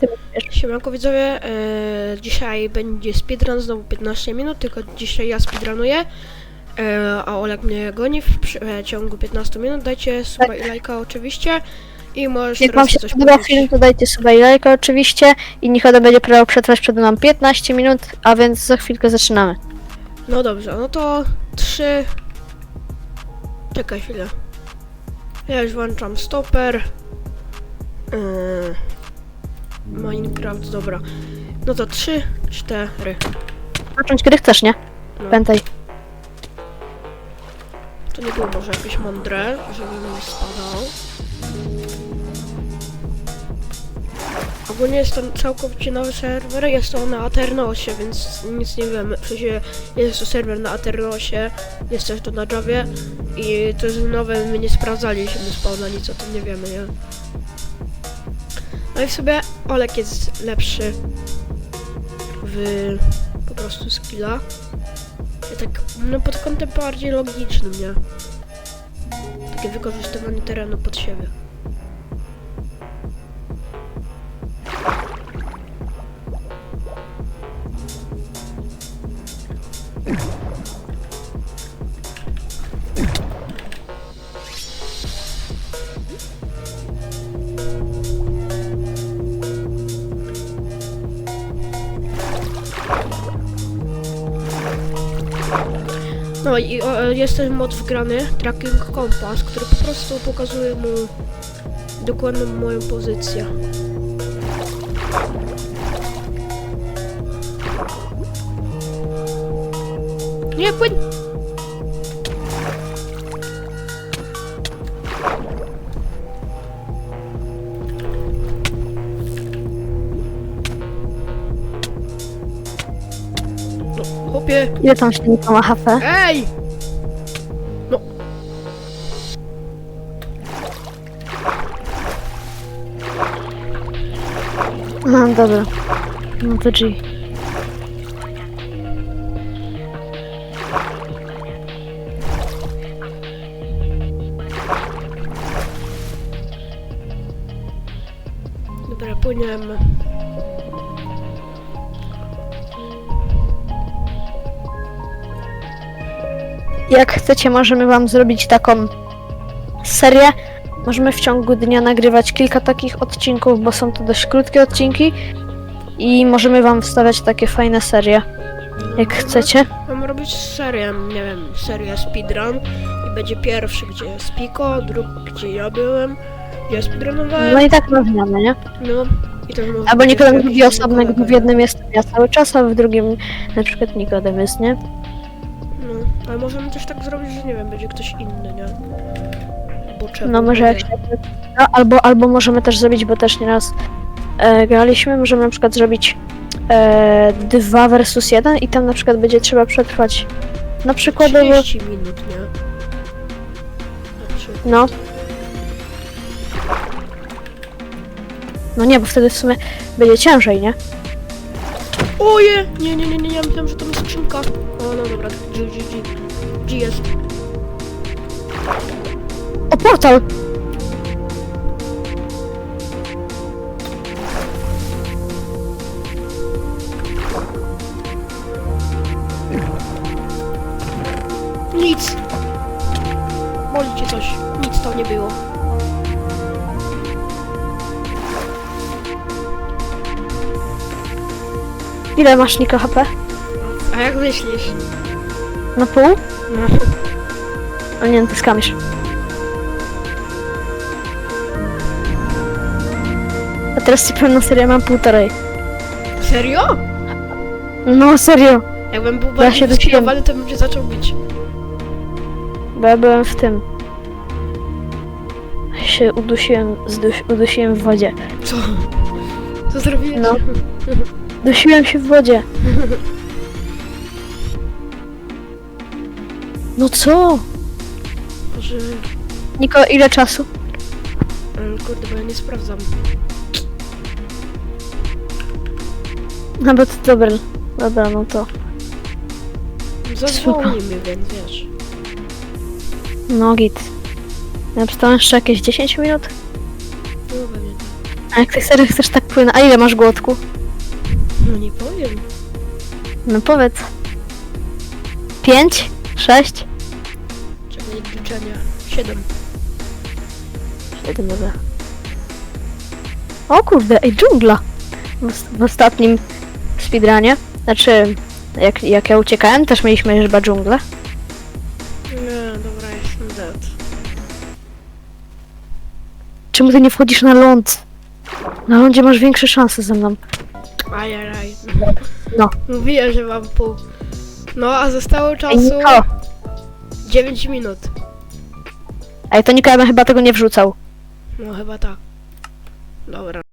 Ty. Siemanko widzowie, e, dzisiaj będzie speedrun, znowu 15 minut, tylko dzisiaj ja speedrunuję, e, a Olek mnie goni w przeciągu 15 minut, dajcie suba i lajka oczywiście i możesz Jak teraz wam się coś podobał powiedzieć. film, to dajcie suba i lajka oczywiście i Nikodem będzie próbował przetrwać przed mną 15 minut, a więc za chwilkę zaczynamy. No dobrze, no to 3... Czekaj chwilę. Ja już włączam stoper. E, Minecraft, dobra. No to 3, 4. Zacząć kiedy chcesz, nie? No. Pamiętaj. To nie było może jakieś mądre, żeby mi spadał. Ogólnie jest to całkowicie nowy serwer, jest to na Aternosie, więc nic nie wiemy. W sensie jest to serwer na Aternosie, jest też to na Javie i to jest nowe, my nie sprawdzaliśmy spawna, nic o tym nie wiemy, nie? No i w sobie Olek jest lepszy w po prostu skilla. Ja tak, no pod kątem bardziej logicznym, nie? Takie wykorzystywanie terenu pod siebie. No i o, jest ten mod wgrany, Tracking Compass, który po prostu pokazuje mu dokładną moją pozycję. Nie, płyń! Chłopie, Ile tam się Niko ma HP? Ej! No. No dobra. No to G. Dobra, płyniemy. Jak chcecie, możemy wam zrobić taką serię. Możemy w ciągu dnia nagrywać kilka takich odcinków, bo są to dość krótkie odcinki. I możemy wam wstawiać takie fajne serie, jak chcecie. Mam robić serię, nie wiem, serię speedrun i będzie pierwszy, gdzie jest Pico, drugi, gdzie ja byłem, gdzie ja speedrunowałem, No i tak na zmianę, nie? no i to może Albo Nikodem kolega, gdy w jednym jest ja cały czas, a w drugim na przykład Nikodem jest, nie? Ale możemy też tak zrobić, że nie wiem, będzie ktoś inny, nie? Bo czemu? No może jak się... No, albo, albo możemy też zrobić, bo też nieraz e, graliśmy, możemy na przykład zrobić e, 2 versus 1 i tam na przykład będzie trzeba przetrwać na przykładowo... 30 minut, nie? Na przykład. No. No nie, bo wtedy w sumie będzie ciężej, nie? Oje! Nie, nie, nie, nie, ja myślałem, że to jest skrzynka. O, no dobra, G, G, G. G jest. O, portal! Nic! Boli cię coś. Nic to nie było. Ile masz Niko HP? A jak myślisz? Na pół? No. O nie, no ty skamisz. A teraz ci powiem na serio, mam półtorej. Serio? No serio, Jakbym był bardziej się wyskillowany, to bym cię zaczął bić. bo ja byłem w tym. Się udusiłem, zduś, udusiłem w wodzie. Co? Co zrobiłeś? No. Dusiłem się w wodzie. No co? Może... Niko, ile czasu? Kurde, bo ja nie sprawdzam. No bo to dobra. Dobra, no to. Zadzwoni więc wiesz. No git. Ja przestałem jeszcze jakieś 10 minut? No pewnie tak. A jak ty serio chcesz tak płynąć? A ile masz głodku? No nie powiem. No powiedz. Pięć? Sześć? Czekaj, liczenia. Siedem. Siedem dobra. O kurde, ej, dżungla! W, w ostatnim speedrunie, znaczy, jak, jak ja uciekałem, też mieliśmy chyba dżunglę. Nie, dobra, jestem dead. Czemu ty nie wchodzisz na ląd? Na lądzie masz większe szanse ze mną. Ajajaj. No. Mówiłem, że mam pół. No, a zostało czasu Niko! 9 minut. Ej, to Niko, ja bym chyba tego nie wrzucał. No chyba tak. Dobra.